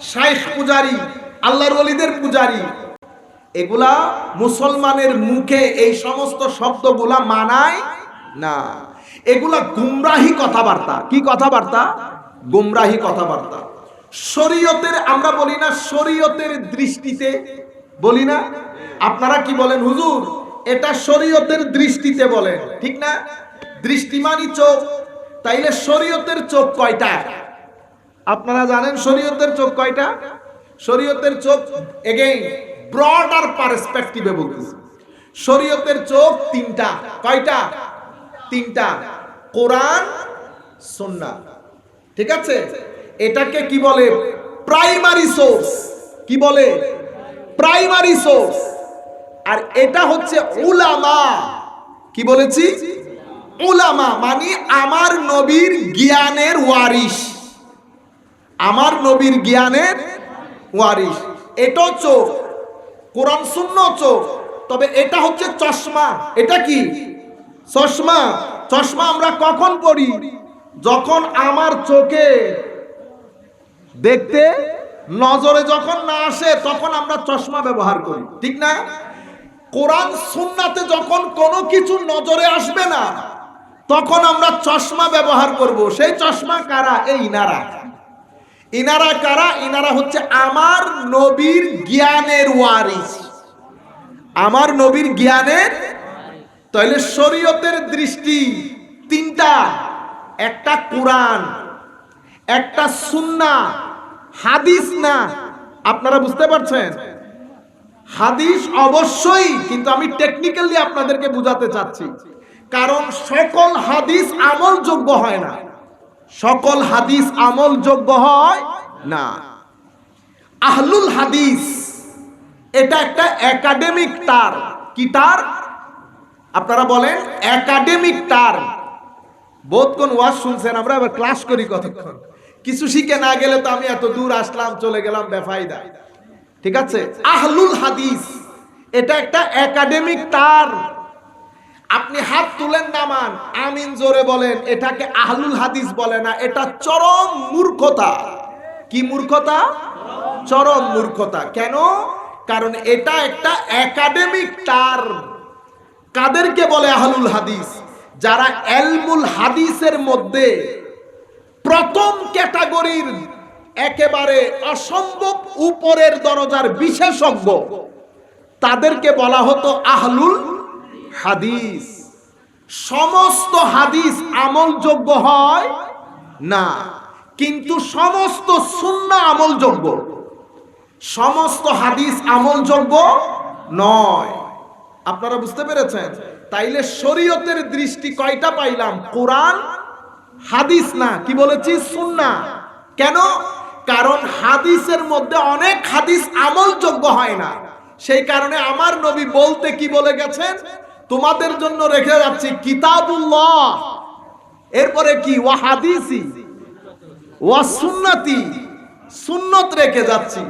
শাইখ পূজারি, আল্লাহর ওলিদের পূজারি। এগুলা মুসলমানের মুখে এই সমস্ত শব্দগুলা মানায় না। এগুলা গুমরাহি কথাবার্তা। কি কথাবার্তা? গুমরাহি কথাবার্তা। শরীয়তের, আমরা বলি না শরীয়তের দৃষ্টিতে। বলি না? আপনারা কি বলেন? হুজুর, এটা শরীয়তের দৃষ্টিতে বলেন। ঠিক না? দৃষ্টিমানি চোখ। তাইলে শরীয়তের চোখ কয়টা? আপনারা জানেন শরীয়তের চোখ কয়টা? শরীয়তের চোখ এগেইন ব্রডার পার্সপেক্টিভে বলতেছি। শরীয়তের চোখ তিনটা। কয়টা? তিনটা। কোরআন, সুন্নাহ। ঠিক আছে? এটাকে কি বলে? প্রাইমারি সোর্স কি বলে? প্রাইমারি সোর্স আর এটা হচ্ছে উলামা। কি বলেছি? উলামা মানে আমার নবীর জ্ঞানের ওয়ারিশ। আমার নবীর জ্ঞানের ওয়ারিশ। এটাও চোখ। কোরআন শূন্য চোখ। তবে এটা হচ্ছে চশমা। এটা কি? চশমা। চশমা আমরা কখন পড়ি যখন আমার চোখে দেখতে নজরে যখন না আসে, তখন আমরা চশমা ব্যবহার করি। ঠিক না? কোরআন সুন্নাতে যখন কোনো কিছু নজরে আসবে না, তখন আমরা চশমা ব্যবহার করব। সেই চশমা কারা? এই ইনারা ইনারা কারা? ইনারা হচ্ছে আমার নবীর জ্ঞানের ওয়ারিস। আমার নবীর জ্ঞানের তাহলে শরীয়তের দৃষ্টি তিনটা। একটা কোরআন, একটা সুন্না, হাদিস না। আপনারা বুঝতে পারছেন? হাদিস অবশ্যই, কিন্তু আমি টেকনিক্যালি আপনাদেরকে বুঝাতে চাচ্ছি। কারণ সকল হাদিস আমলযোগ্য হয় না। সকল হাদিস আমলযোগ্য হয়? না। আহলুল হাদিস, এটা একটা একাডেমিক টার কি টার আপনারা বলেন, একাডেমিক টার বোধ কোন ওয়াজ শুনছেন আমরা? এবার ক্লাস করি কতক্ষণ। কিছু শিখে না গেলে তো আমি এত দূর আসলাম, চলে গেলাম বেফাইদা ঠিক আছে? আহলুল হাদিস, এটা একটা একাডেমিক টার আপনি হাত তুলেন নামান আমিন জোরে বলেন, এটাকে আহলুল হাদিস বলে না, এটা চরম মূর্খতা। কি মূর্খতা? চরম মূর্খতা। কেন? কারণ এটা একটা একাডেমিক টার্ম কাদেরকে বলে আহলুল হাদিস? যারা এলমুল হাদিসের মধ্যে প্রথম ক্যাটাগরির একেবারে অসম্ভব উপরের দরজার বিশেষজ্ঞ, তাদেরকে বলা হতো আহলুল হাদিস। সমস্ত হাদিস আমলযোগ্য হয় না, কিন্তু সমস্ত সুন্না আমলযোগ্য। সমস্ত হাদিস আমলযোগ্য নয়। আপনারা বুঝতে পেরেছেন? তাইলে শরীয়তের দৃষ্টি কয়টা পাইলাম? কোরআন, হাদিস না, কি বলেছি? সুন্না কেন? কারণ হাদিসের মধ্যে অনেক হাদিস আমলযোগ্য হয় না। সেই কারণে আমার নবী বলতে কি বলে গেছেন? তোমাদের জন্য রেখে যাচ্ছি কিতাবুল্লাহ। এরপরে কি? ওয়া হাদিসি। ওয়া সুন্নতি। সুন্নত রেখে যাচ্ছি।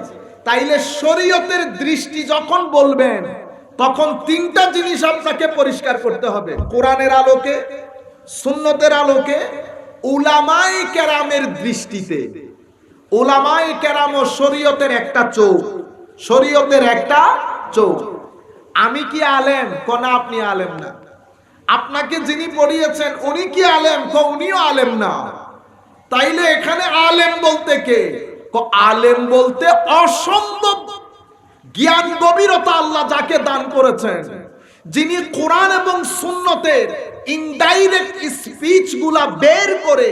তাইলে শরীয়তের দৃষ্টি যখন বলবেন, তখন তিনটা জিনিস আপনাকে পরিষ্কার করতে হবে। কোরআনের আলোকে, সুন্নতের আলোকে উলামাই কেরামের দৃষ্টিতে। উলামাই কেরাম ও শরীয়তের একটা চোখ, শরীয়তের একটা চোখ। আমি কি আলেম? কোনা আপনি আলেম না। আপনাকে যিনি পড়িয়েছেন, উনি কি আলেম? ক উনিও আলেম না। তাইলে এখানে আলেম বলতে কে? আলেম বলতে অসম্ভব জ্ঞান গভীরতা আল্লাহ যাকে দান করেছেন। যিনি কোরআন এবং সুন্নতের ইনডাইরেক্ট স্পিচগুলা বের করে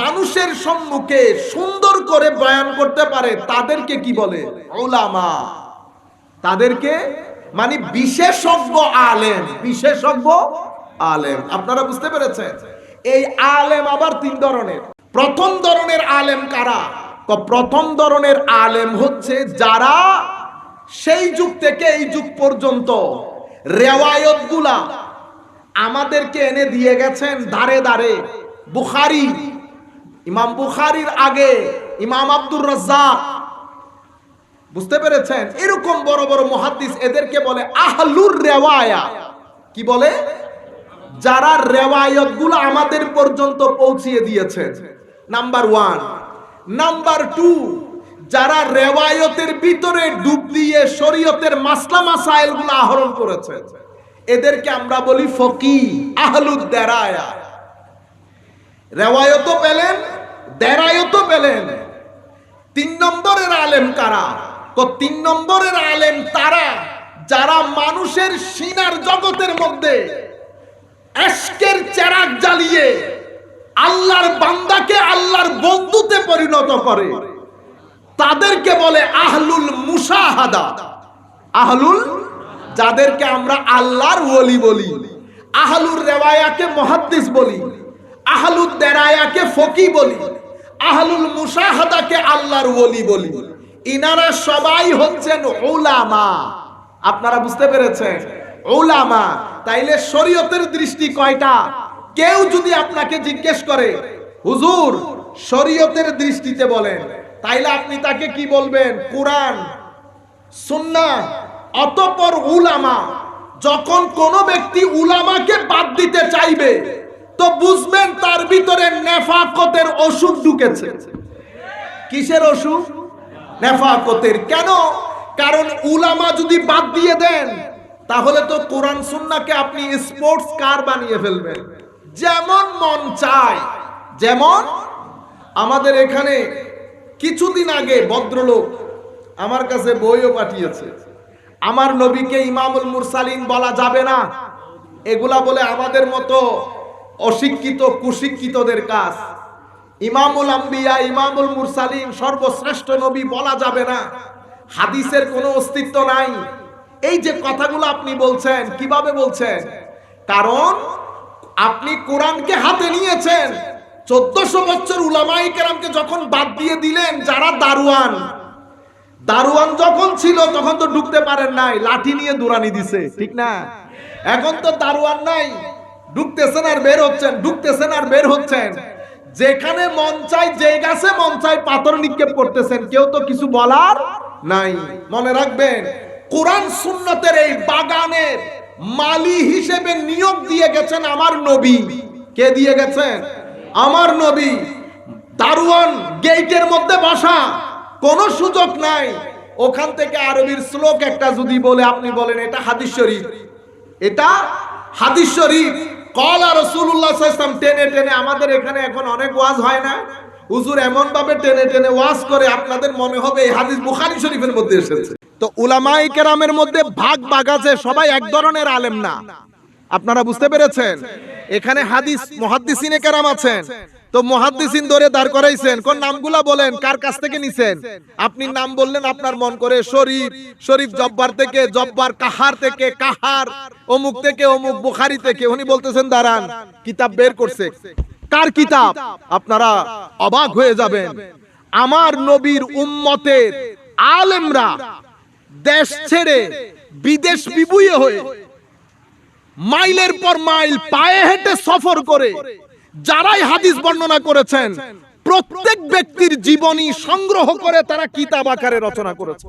মানুষের সম্মুখে সুন্দর করে বয়ান করতে পারে, তাদেরকে কি বলে? ওলামা তাদেরকে মানে বিশেষজ্ঞ আলেম বিশেষজ্ঞ আলেম। আপনারা বুঝতে পেরেছেন? এই আলেম আবার তিন ধরনের। প্রথম ধরনের আলেম কারা? প্রথম ধরনের আলেম হচ্ছে যারা সেই যুগ থেকে এই যুগ পর্যন্ত রেওয়ায়তগুলা আমাদেরকে এনে দিয়ে গেছেন দাঁড়ে দাঁড়ে বুখারি, ইমাম বুখারির আগে, ইমাম আব্দুর রাজ্জাক বুঝতে পেরেছেন? এরকম বড় বড় মহাদ্দিস এদেরকে বলে আহলুর রেওয়ায়া। কি বলে? যারা রেওয়ায়তগুলো আমাদের পর্যন্ত পৌঁছিয়ে দিয়েছেন। নাম্বার ওয়ান নাম্বার টু যারা রেওয়ায়তের ভিতরে ডুব দিয়ে শরীয়তের মাসলা মাসাইলগুলো আহরণ করেছে এদেরকে আমরা বলি ফকি আহলুদ দেরায়া। রেওয়ায়তও পেলেন, দেরায়তও পেলেন। তিন নম্বরের আলেম কারা? তো তিন নম্বরের আলেম তারা, যারা মানুষের সিনার জগতের মধ্যে এশকের চেরাক জ্বালিয়ে আল্লাহর বান্দাকে আল্লাহর বন্ধুতে পরিণত করে। তাদেরকে বলে আহলুল মুসাহাদা আহলুল? যাদেরকে আমরা আল্লাহর ওলি বলি। আহলুর রেওয়ায়াকে মহাদ্দিস বলি। আহলুদ দেরায়াকে ফকি বলি। আহলুল মুসাহাদাকে আল্লাহর ওলি বলি। ইনারা সবাই হচ্ছেন ওলামা আপনারা বুঝতে পেরেছেন? ওলামা তাইলে শরীয়তের দৃষ্টি কয়টা? কেউ যদি আপনাকে জিজ্ঞেস করে, হুজুর, শরীয়তের দৃষ্টিতে বলেন। তাইলে আপনি তাকে কি বলবেন? কোরআন সুন্না অতপর উলামা, যখন কোন ব্যক্তি উলামাকে বাদ দিতে চাইবে, তো বুঝবেন তার ভিতরে নেফাকতের ওষুধ ঢুকেছে। কিসের ওষুধ? নেফাকতের। কেন? কারণ উলামা যদি বাদ দিয়ে দেন, তাহলে তো কোরআন সুন্নাকে আপনি স্পোর্টস কার বানিয়ে ফেলবেন। যেমন মন চায়, যেমন আমাদের এখানে কিছুদিন আগে ভদ্রলোক আমার কাছে বইও পাঠিয়েছে। আমার নবীকে ইমামুল মুরসালিন বলা যাবে না। এগুলা বলে আমাদের মতো অশিক্ষিত, কুশিক্ষিতদের কাজ। ইমামুল আম্বিয়া, ইমামুল মুরসালিম সর্বশ্রেষ্ঠ নবী বলা যাবে না। হাদিসের কোনো অস্তিত্ব নাই। এই যে কথাগুলো আপনি বলছেন, কীভাবে বলছেন? কারণ আপনি কোরআনকে হাতে নিয়েছেন। চোদ্দশো বছর উলামাই কেরামকে যখন বাদ দিয়ে দিলেন, যারা দারুয়ান দারুয়ান যখন ছিল, তখন তো ঢুকতে পারেন নাই, লাঠি নিয়ে দুরানি দিছে, ঠিক না? এখন তো দারুয়ান নাই, ঢুকতেছেন আর বের হচ্ছেন, ঢুকতেছেন আর বের হচ্ছেন। যেখানে মন চাই যে গাছে মন চাই পাথর নিক্ষেপ করতেছেন। কেউ তো কিছু বলার নাই। মনে রাখবেন, কোরআন সুন্নতের এই বাগানের মালি হিসেবে নিয়োগ দিয়ে গেছেন আমার নবী। কে দিয়ে গেছেন? আমার নবী। দারুয়ান গেইটের মধ্যে বসা। কোনো সুযোগ নাই। ওখান থেকে আরবির শ্লোক একটা যদি বলে, আপনি বলেন, এটা হাদিস শরীফ। এটা হাদিস শরীফ। কলা রসুল্লাহ ইসলাম টেনে টেনে আমাদের এখানে এখন অনেক ওয়াজ হয় না? হুজুর এমন ভাবে টেনে টেনে ওয়াজ করে আপনাদের মনে হবে এই হাদিস বুখারী শরীফের মধ্যে এসেছে। তো উলামাই কেরামের মধ্যে ভাগ ভাগ আছে সবাই এক ধরনের আলেম না। আপনারা বুঝতে পেরেছেন? এখানে হাদিস মুহাদ্দিসিনে কেরাম আছেন। তো মহাদ্দিসিন ধরে দাঁড় করাইছেন। কোন নামগুলা বলেন? কার কাছ থেকে নিছেন? আপনি নাম বললেন আপনার মন করে শরীফ। শরীফ জব্বার থেকে, জব্বার কাহার থেকে, কাহার। অমুক থেকে, অমুক বুখারি থেকে। উনি বলতেছেন, দাঁড়ান, কিতাব বের করছে। কার কিতাব? আপনারা অবাক হয়ে যাবেন। আমার নবীর উম্মতের আলেমরা দেশ ছেড়ে বিদেশ বিবুয়ে হয়ে মাইলের পর মাইল পায়ে হেঁটে সফর করে যারাই হাদিস বর্ণনা করেছেন, প্রত্যেক ব্যক্তির জীবনী সংগ্রহ করে তারা কিতাব আকারে রচনা করেছে।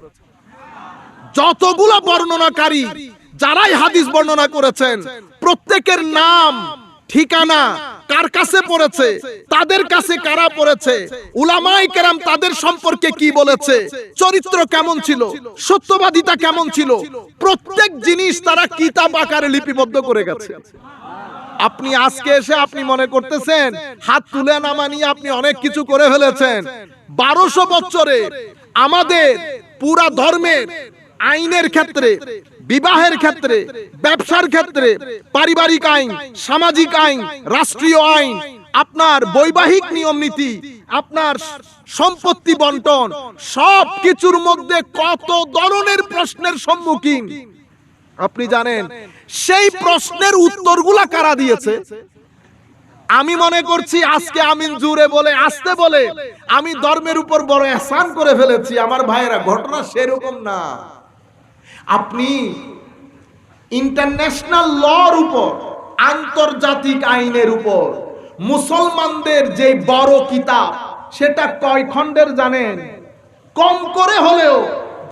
যতগুলো বর্ণনাকারী যারাই হাদিস বর্ণনা করেছেন, প্রত্যেকের নাম, ঠিকানা কার কাছে পড়েছে, তাদের কাছে কারা পড়েছে উলামাই কেরাম তাদের সম্পর্কে কি বলেছে, চরিত্র কেমন ছিল, সত্যবাদিতা কেমন ছিল, প্রত্যেক জিনিস তারা কিতাব আকারে লিপিবদ্ধ করে গেছে। আপনি আজকে এসে আপনি মনে করতেছেন, হাত তুলে নামা নিয়ে আপনি অনেক কিছু করে ফেলেছেন। বারোশো বছরে আমাদের পুরা ধর্মের আইনের ক্ষেত্রে, বিবাহের ক্ষেত্রে, ব্যবসার ক্ষেত্রে, পারিবারিক আইন, সামাজিক আইন, রাষ্ট্রীয় আইন, আপনার বৈবাহিক নিয়ম নীতি, আপনার সম্পত্তি বন্টন সব কিছুর মধ্যে কত ধরনের প্রশ্নের সম্মুখীন? আপনি জানেন সেই প্রশ্নের উত্তরগুলা কারা দিয়েছে? আমি মনে করছি আজকে আমিন জুড়ে বলে আসতে বলে আমি ধর্মের উপর বড় এহসান করে ফেলেছি আমার ভাইয়েরা ঘটনা সেরকম না। আপনি ইন্টারন্যাশনাল লর উপর আন্তর্জাতিক আইনের উপর মুসলমানদের যে বড় কিতাব সেটা কয় খণ্ডের জানেন? কম করে হলেও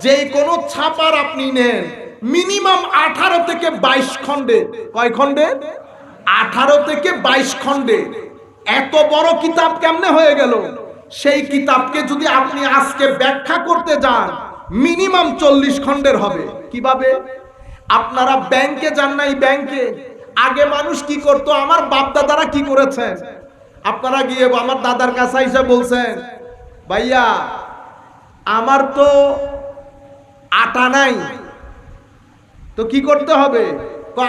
যে কোনো ছাপার আপনি নেন। মিনিমাম আঠারো থেকে বাইশ খণ্ডে। কয় খণ্ডে? আঠারো থেকে বাইশ খণ্ডে। এত বড় কিতাব কেমনে হয়ে গেল? সেই কিতাবকে যদি আপনি আজকে ব্যাখ্যা করতে যান, মিনিমাম চল্লিশ খণ্ডের হবে। কীভাবে? আপনারা ব্যাংকে যান নাই ব্যাংকে। আগে মানুষ কি করতো? আমার বাপ দাদারা কি করেছেন? আপনারা গিয়ে আমার দাদার কাছে এসে বলছেন, ভাইয়া, আমার তো আটা নাই। তো কি করতে হবে?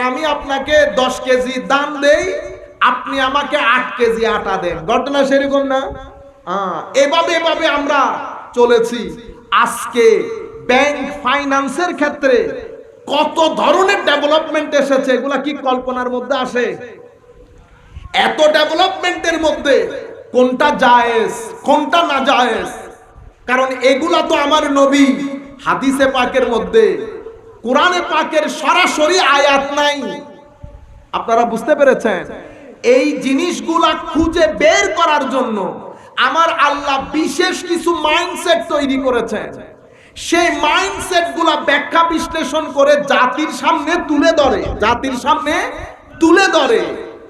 আমি আপনাকে দশ কেজি দাম দেই, আপনি আমাকে আট কেজি আটা দেন। ঘটনা সেরকম না? এভাবে এভাবে আমরা চলেছি। আজকে ব্যাংক ফাইন্যান্সের ক্ষেত্রে কত ধরনের ডেভেলপমেন্ট এসেছে, এগুলা কি কল্পনার মধ্যে আসে? এত ডেভেলপমেন্টের মধ্যে কোনটা জায়েজ, কোনটা না জায়েজ? কারণ এগুলা তো আমার নবী হাদিসে পাকের মধ্যে কোরআনে পাকের সরাসরি আয়াত নাই। আপনারা বুঝতে পেরেছেন? এই জিনিসগুলা খুঁজে বের করার জন্য আমার আল্লাহ বিশেষ কিছু মাইন্ডসেট তৈরি করেছেন। সেই মাইন্ডসেটগুলা ব্যাখ্যা বিশ্লেষণ করে জাতির সামনে তুলে ধরে, জাতির সামনে তুলে ধরে।